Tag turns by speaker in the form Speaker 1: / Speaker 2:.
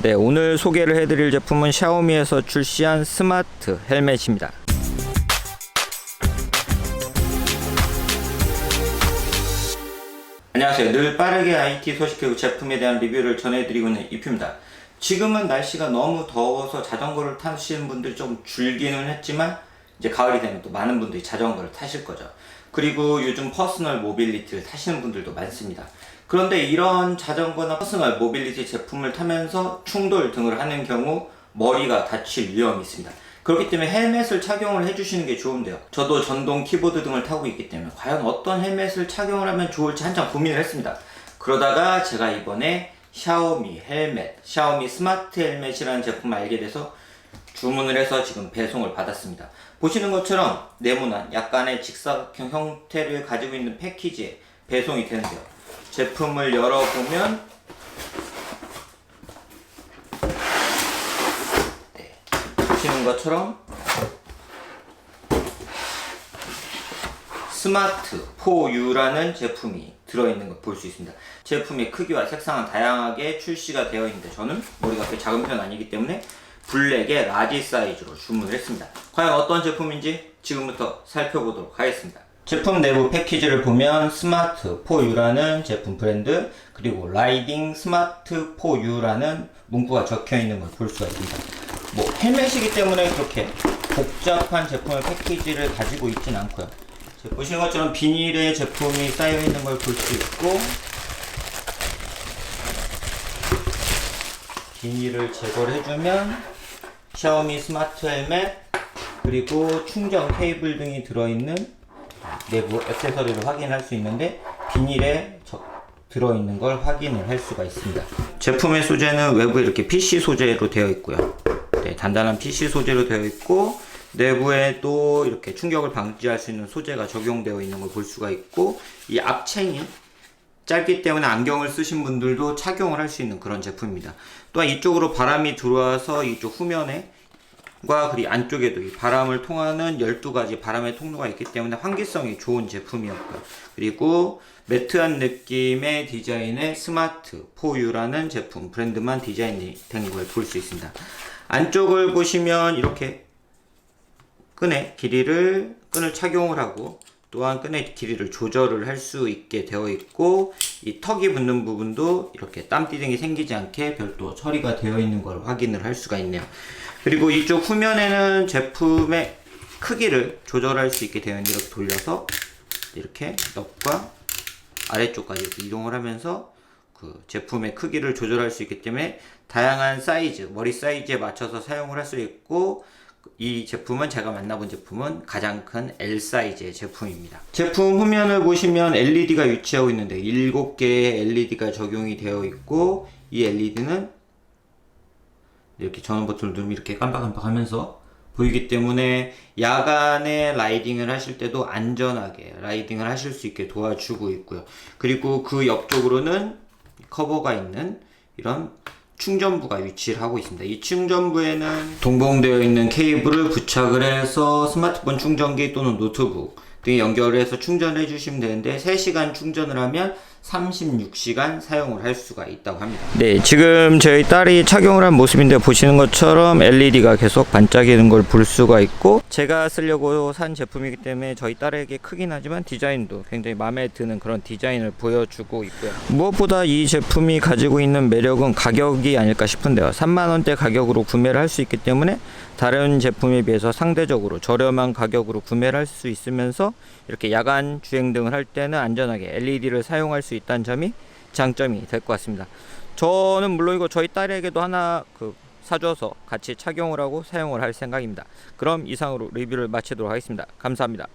Speaker 1: 네, 오늘 소개를 해드릴 제품은 샤오미에서 출시한 스마트 헬멧입니다. 안녕하세요. 늘 빠르게 IT 소식 그리고 제품에 대한 리뷰를 전해드리고 있는 이표입니다. 지금은 날씨가 너무 더워서 자전거를 타시는 분들이 좀 줄기는 했지만 이제 가을이 되면 또 많은 분들이 자전거를 타실 거죠. 그리고 요즘 퍼스널 모빌리티를 타시는 분들도 많습니다. 그런데 이런 자전거나 퍼스널 모빌리티 제품을 타면서 충돌 등을 하는 경우 머리가 다칠 위험이 있습니다. 그렇기 때문에 헬멧을 착용을 해주시는 게 좋은데요. 저도 전동 키보드 등을 타고 있기 때문에 과연 어떤 헬멧을 착용을 하면 좋을지 한참 고민을 했습니다. 그러다가 제가 이번에 샤오미 헬멧, 샤오미 스마트 헬멧이라는 제품을 알게 돼서 주문을 해서 지금 배송을 받았습니다. 보시는 것처럼 네모난 약간의 직사각형 형태를 가지고 있는 패키지에 배송이 되는데요. 제품을 열어보면 네, 보시는 것처럼 스마트 4U라는 제품이 들어있는 걸 볼 수 있습니다. 제품의 크기와 색상은 다양하게 출시가 되어 있는데 저는 머리가 그렇게 작은 편 아니기 때문에 블랙의 라지 사이즈로 주문을 했습니다. 과연 어떤 제품인지 지금부터 살펴보도록 하겠습니다. 제품 내부 패키지를 보면 스마트 4U라는 제품 브랜드 그리고 라이딩 스마트 4U라는 문구가 적혀 있는 걸 볼 수가 있습니다. 뭐 헬멧이기 때문에 그렇게 복잡한 제품의 패키지를 가지고 있진 않고요. 자, 보시는 것처럼 비닐에 제품이 쌓여 있는 걸 볼 수 있고 비닐을 제거를 해주면 샤오미 스마트 헬멧 그리고 충전 케이블 등이 들어있는 내부 액세서리를 확인할 수 있는데 비닐에 저- 들어있는 걸 확인을 할 수가 있습니다. 제품의 소재는 외부에 이렇게 PC 소재로 되어 있고요. 네, 단단한 PC 소재로 되어 있고 내부에 또 이렇게 충격을 방지할 수 있는 소재가 적용되어 있는 걸 볼 수가 있고 이 앞챙이 짧기 때문에 안경을 쓰신 분들도 착용을 할 수 있는 그런 제품입니다. 또한 이쪽으로 바람이 들어와서 이쪽 후면에 과 그리고 안쪽에도 이 바람을 통하는 12가지 바람의 통로가 있기 때문에 환기성이 좋은 제품이었고요. 그리고 매트한 느낌의 디자인의 스마트 4U라는 제품 브랜드만 디자인이 된 걸 볼 수 있습니다. 안쪽을 보시면 이렇게 끈의 길이를 끈을 착용을 하고 또한 끈의 길이를 조절을 할 수 있게 되어 있고 이 턱이 붙는 부분도 이렇게 땀띠 등이 생기지 않게 별도 처리가 되어 있는 걸 확인을 할 수가 있네요. 그리고 이쪽 후면에는 제품의 크기를 조절할 수 있게 되어 있는데 이렇게 돌려서 이렇게 넙과 아래쪽까지 이렇게 이동을 하면서 그 제품의 크기를 조절할 수 있기 때문에 다양한 사이즈, 머리 사이즈에 맞춰서 사용을 할 수 있고 이 제품은 제가 만나본 제품은 가장 큰 L 사이즈의 제품입니다. 제품 후면을 보시면 LED가 위치하고 있는데 7개의 LED가 적용이 되어 있고 이 LED는 이렇게 전원 버튼을 누르면 이렇게 깜빡깜빡 하면서 보이기 때문에 야간에 라이딩을 하실 때도 안전하게 라이딩을 하실 수 있게 도와주고 있고요. 그리고 그 옆쪽으로는 커버가 있는 이런 충전부가 위치를 하고 있습니다. 이 충전부에는 동봉되어 있는 케이블을 부착을 해서 스마트폰 충전기 또는 노트북 등에 연결을 해서 충전해 주시면 되는데 3시간 충전을 하면 36시간 사용을 할 수가 있다고 합니다. 네, 지금 저희 딸이 착용을 한 모습인데 보시는 것처럼 LED가 계속 반짝이는 걸 볼 수가 있고 제가 쓰려고 산 제품이기 때문에 저희 딸에게 크긴 하지만 디자인도 굉장히 마음에 드는 그런 디자인을 보여주고 있고요. 무엇보다 이 제품이 가지고 있는 매력은 가격이 아닐까 싶은데요. 3만 원대 가격으로 구매를 할 수 있기 때문에 다른 제품에 비해서 상대적으로 저렴한 가격으로 구매를 할 수 있으면서 이렇게 야간 주행 등을 할 때는 안전하게 LED를 사용할 수 있다는 점이 장점이 될 것 같습니다. 저는 물론 이거 저희 딸에게도 하나 그 사줘서 같이 착용을 하고 사용을 할 생각입니다. 그럼 이상으로 리뷰를 마치도록 하겠습니다. 감사합니다.